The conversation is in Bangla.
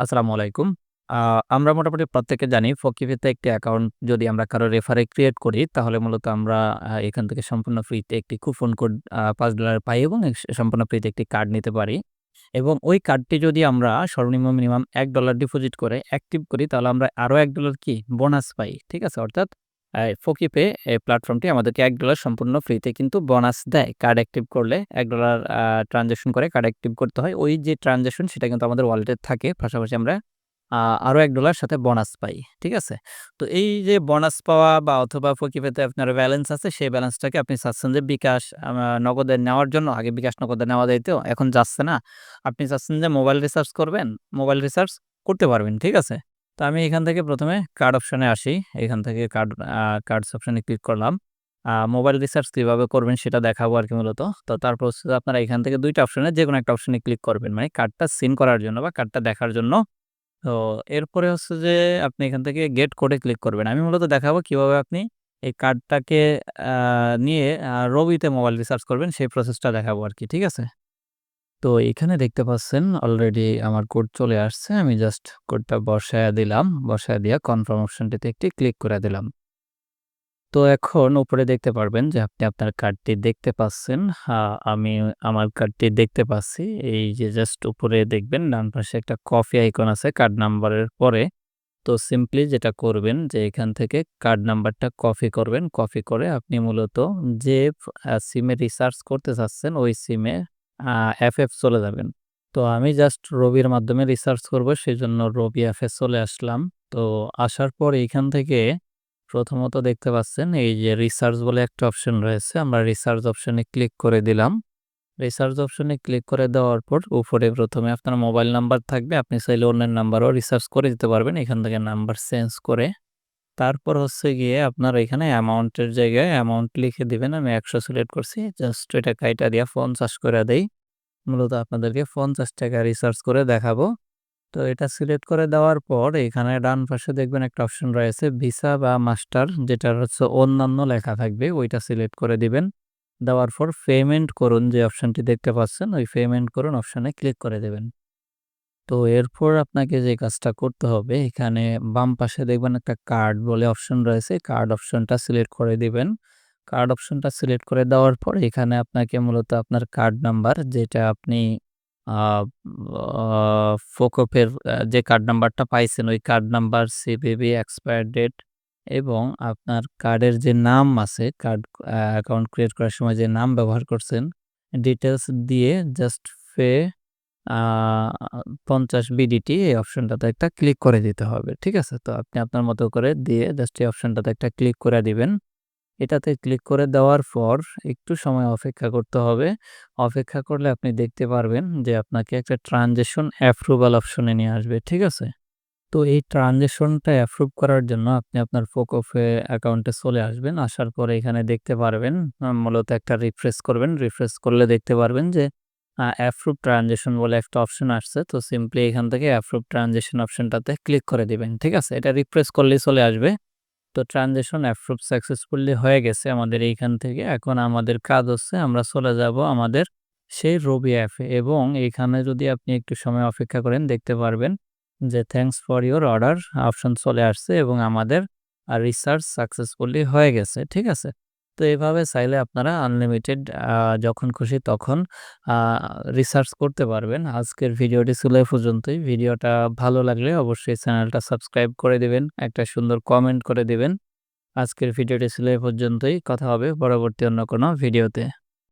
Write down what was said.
আসসালামু আলাইকুম। আমরা মোটামুটি প্রত্যেকে জানি ফকিফিতে একটি অ্যাকাউন্ট যদি আমরা কারও রেফারে ক্রিয়েট করি, তাহলে মূলত আমরা এখান থেকে সম্পূর্ণ ফ্রিতে একটি কুপন কোড পাঁচ $৫ পাই এবং সম্পূর্ণ ফ্রিতে একটি কার্ড নিতে পারি। এবং ওই কার্ডটি যদি আমরা সর্বনিম্ন মিনিমাম এক ডলার ডিপোজিট করে অ্যাক্টিভ করি, তাহলে আমরা আরও এক ডলার কি বোনাস পাই। ঠিক আছে? অর্থাৎ ফকিপে এই প্ল্যাটফর্মটি আমাদেরকে এক ডলার সম্পূর্ণ ফ্রিতে কিন্তু বোনাস দেয়। কার্ড অ্যাক্টিভ করলে এক ডলার ট্রানজ্যাকশন করে কার্ড অ্যাক্টিভ করতে হয়। ওই যে ট্রান্সেকশন সেটা কিন্তু আমাদের ওয়ালেটে থাকে। পাশাপাশি আমরা আরও এক $১ সাথে বোনাস পাই। ঠিক আছে? তো এই যে বোনাস পাওয়া বা অথবা ফকিপেতে আপনার ব্যালেন্স আছে, সেই ব্যালেন্সটাকে আপনি চাচ্ছেন যে বিকাশ নগদে নেওয়ার জন্য, আগে বিকাশ নগদে নেওয়া যাইত। এখন যাচ্ছে না। আপনি চাচ্ছেন যে মোবাইল রিচার্জ করবেন। মোবাইল রিচার্জ করতে পারবেন। ঠিক আছে? তো আমি এখান থেকে প্রথমে কার্ড অপশনে আসি। এখান থেকে কার্ড কার্ডস অপশনে ক্লিক করলাম। মোবাইল রিচার্জ কীভাবে করবেন সেটা দেখাবো আর কি মূলত। তো তারপর আপনারা এখান থেকে ২ টা যে কোনো একটা অপশনে ক্লিক করবেন। মানে কার্ডটা সিন করার জন্য বা কার্ডটা দেখার জন্য। তো এরপরে হচ্ছে যে আপনি এখান থেকে গেট কোডে ক্লিক করবেন। আমি মূলত দেখাবো কীভাবে আপনি এই কার্ডটাকে নিয়ে রবিতে মোবাইল রিচার্জ করবেন সেই প্রসেসটা দেখাবো আর কি ঠিক আছে? তো এখানে দেখতে পাচ্ছেন অলরেডি আমার কোড চলে আসছে। আমি জাস্ট কোডটা বসায়া দিলাম। বসায় দিয়া কনফার্ম অপশনটিতে একটি ক্লিক করে দিলাম। তো এখন উপরে দেখতে পারবেন যে আপনি আপনার কার্ডটি দেখতে পাচ্ছেন। আ আমি আমার কার্ডটি দেখতে পাচ্ছি। এই যে জাস্ট উপরে দেখবেন ডান পাশে একটা কফি আইকন আছে কার্ড নাম্বারের পরে। তো সিম্পলি যেটা করবেন যে এখান থেকে কার্ড নাম্বারটা কপি করবেন। কপি করে আপনি মূলত যে সিমে রিচার্জ করতে চাচ্ছেন, ওই সিমে আ এফ চলে যাবেন। তো আমি জাস্ট রবির মাধ্যমে রিচার্জ করব সেই জন্য রবি অ্যাপে চলে আসলাম। তো আসার পর এইখান থেকে প্রথমত দেখতে পাচ্ছেন, এই যে রিসার্চ বলে একটা অপশন রয়েছে। আমরা রিসার্চ অপশনে ক্লিক করে দিলাম। রিসার্চ অপশনে ক্লিক করে দেওয়ার পর উপরে প্রথমে আপনার মোবাইল নাম্বার থাকবে। আপনি চাইলে অন্যের নাম্বারও রিচার্জ করে দিতে পারবেন। এখান থেকে নাম্বার চেঞ্জ করে। তারপর হচ্ছে গিয়ে আপনার এখানে অ্যামাউন্টের জায়গায় অ্যামাউন্ট লিখে দিবেন। আমি ১০০ সিলেক্ট করছি। জাস্ট এটা কাইটা দিয়া ৫০ করে দেই। মূলত আপনাদেরকে ৳৫০ রিচার্জ করে দেখাবো। তো এটা সিলেক্ট করে দেওয়ার পর এখানে ডান পাশে দেখবেন একটা অপশন রয়েছে ভিসা বা মাস্টার যেটা হচ্ছে অন্যান্য লেখা থাকবে ওইটা সিলেক্ট করে দিবেন। দেওয়ার পর পেমেন্ট করুন যে অপশনটি দেখতে পাচ্ছেন, ওই পেমেন্ট করুন অপশানে ক্লিক করে দেবেন। তো এরপর আপনাকে যে কাজটা করতে হবে এখানে বাম পাশে দেখবেন একটা কার্ড বলে অপশন রয়েছে। কার্ড অপশনটা সিলেক্ট করে দিবেন। কার্ড অপশনটা সিলেক্ট করে দেওয়ার পর এখানে আপনাকে মূলত আপনার কার্ড নাম্বার যেটা আপনি ফোকপের যে কার্ড নাম্বারটা পাইছেন ওই card number, CVV, expire date এবং আপনার কার্ডের যে নাম আছে কার্ড অ্যাকাউন্ট ক্রিয়েট করার সময় যে নাম ব্যবহার করছেন ডিটেলস দিয়ে জাস্ট পে ৫০ বিডিটি এই অপশনটাতে একটা ক্লিক করে দিতে হবে। ঠিক আছে? তো আপনি আপনার মতো করে দিয়ে জাস্ট এই অপশনটাতে একটা ক্লিক করে দিবেন। এটাতে ক্লিক করে দেওয়ার পর একটু সময় অপেক্ষা করতে হবে। অপেক্ষা করলে আপনি দেখতে পারবেন যে আপনাকে একটা ট্রানজেকশন অ্যাপ্রুভাল অপশনে নিয়ে আসবে। ঠিক আছে? তো এই ট্রানজেকশনটা অ্যাপ্রুভ করার জন্য আপনি আপনার ফোকপে অ্যাকাউন্টে চলে আসবেন। আসার পরে এখানে দেখতে পারবেন মূলত একটা রিফ্রেশ করবেন। রিফ্রেশ করলে দেখতে পারবেন যে অ্যাপ্রুভ ট্রানজেকশন বলে একটা অপশন আসছে। তো সিম্পলি এখান থেকে অ্যাপ্রুভ ট্রানজেকশন অপশনটাতে ক্লিক করে দিবেন। ঠিক আছে? এটা রিফ্রেশ করলেই চলে আসবে। তো ট্রানজেকশন অ্যাপ্রুভ সাকসেসফুলি হয়ে গেছে আমাদের এইখান থেকে। এখন আমাদের কাজ হচ্ছে আমরা চলে যাব আমাদের সেই রবি অ্যাপে এবং এখানে যদি আপনি একটু সময় অপেক্ষা করেন, দেখতে পারবেন যে thanks for your order option চলে আসছে এবং আমাদের রিচার্জ সাকসেসফুলি হয়ে গেছে। ঠিক আছে? তো এভাবে চাইলে আপনারা আনলিমিটেড যখন খুশি তখন রিসার্চ করতে পারবেন। আজকের ভিডিওটি ছিল পর্যন্তই। ভিডিওটা ভালো লাগলে অবশ্যই চ্যানেলটা সাবস্ক্রাইব করে দিবেন। একটা সুন্দর কমেন্ট করে দিবেন। আজকের ভিডিওটি ছিল পর্যন্তই। কথা হবে পরবর্তী অন্য কোনো ভিডিওতে।